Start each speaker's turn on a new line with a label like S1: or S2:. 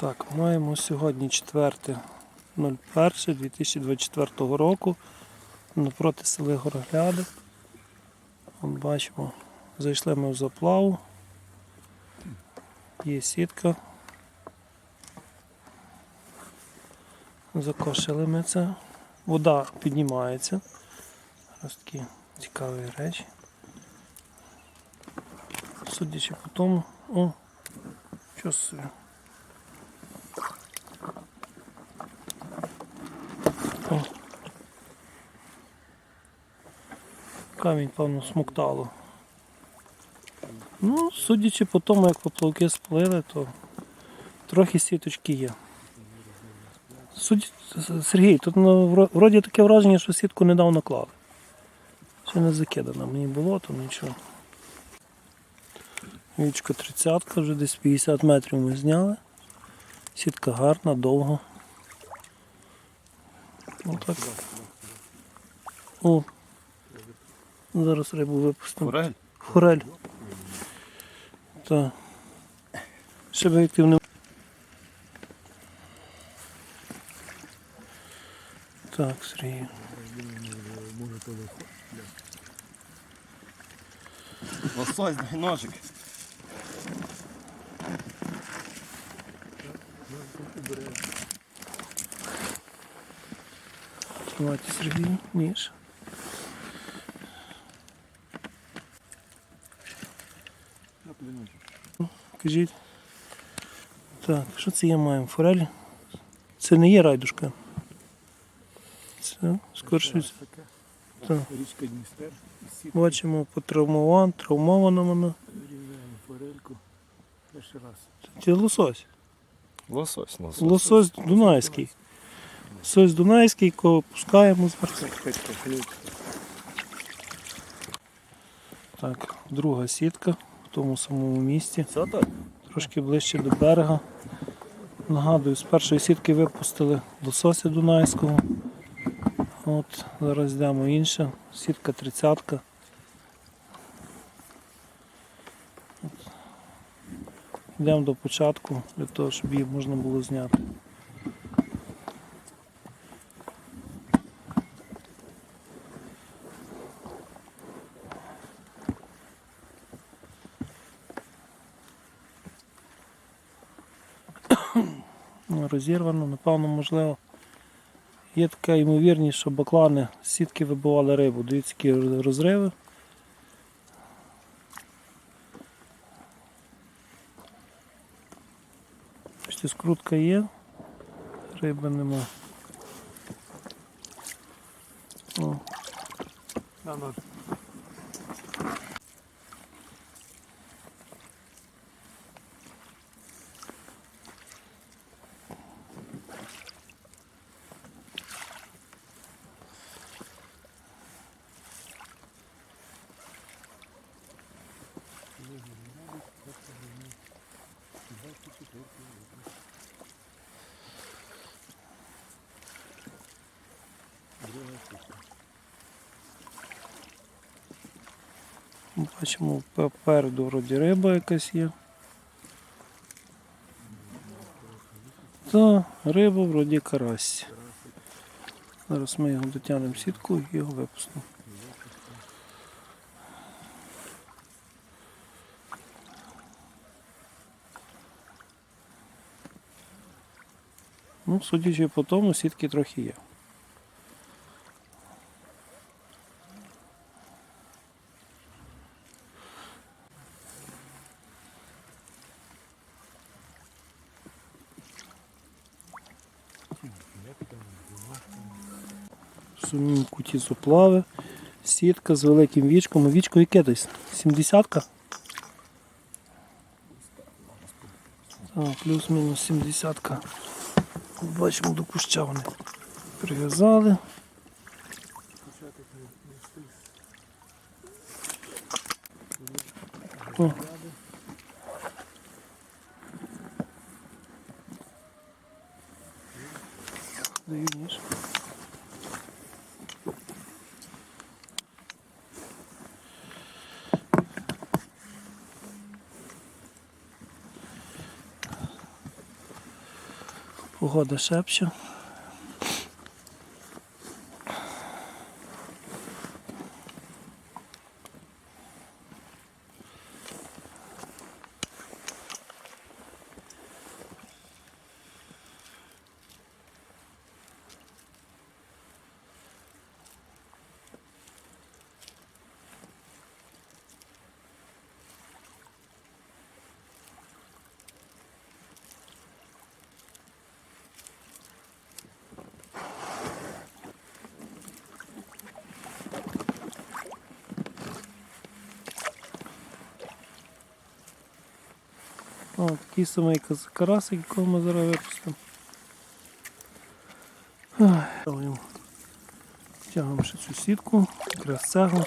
S1: Так, маємо сьогодні 4.01.2024 року напроти сели Горогляди. От бачимо, зайшли ми в заплаву. Є сітка. Закошили ми це. Вода піднімається. Ось такі цікаві речі. Судячи по тому, о, що собі. О. Камінь, певно, смоктало. Ну, судячи по тому, як поплавки сплили, то трохи сіточки є. Судь... Сергій, тут ну, вроді таке враження, що сітку недавно клали. Ще не закидано, мені було, то нічого. Вічка 30 вже десь 50 метрів ми зняли. Сітка гарна, довго. Отак. О. Зараз рибу випустимо.
S2: Форель?
S1: Форель. Так. Ще об'єктивно. Так, Сергій.
S2: Лосось, ножик.
S1: Тримайте Сергій, ніж. Кажіть. Так, що це є маємо? Форель? Це не є райдушка. Це скорше. Так.
S3: Річка Дністер,
S1: Бачимо потравмован, травмована вона.
S3: рівняємо форельку. Перший раз.
S1: Це лосось.
S2: Лосось, лосось.
S1: Лосось Дунайський. Лосось Дунайський, кого пускаємо зверху. Так, друга сітка в тому самому місці. Трошки ближче до берега. Нагадую, з першої сітки випустили лосося Дунайського. От, зараз йдемо інша. Сітка 30. От. Йдемо до початку для того, щоб її можна було зняти. Розірвано, напевно, можливо. Є така ймовірність, що баклани сітки вибивали рибу. Дивіться, які розриви. Бачите, скрутка є, риби нема. О, бачимо попереду вроді риба якась є. Та, риба вроді карась. Зараз ми його дотягнемо в сітку і його випустимо. Ну, судячи по тому, сітки трохи є. Самому куті зоплави, сітка з великим вічком. Вічко яке десь? 70-ка? Плюс-мінус 70-ка. Бачимо, до куща вони прив'язали. О. Даю ніж. Погода шепче. О, такий самий карасик, якого ми зараз випустимо. Втягуємо ще цю сітку, якраз цеглу.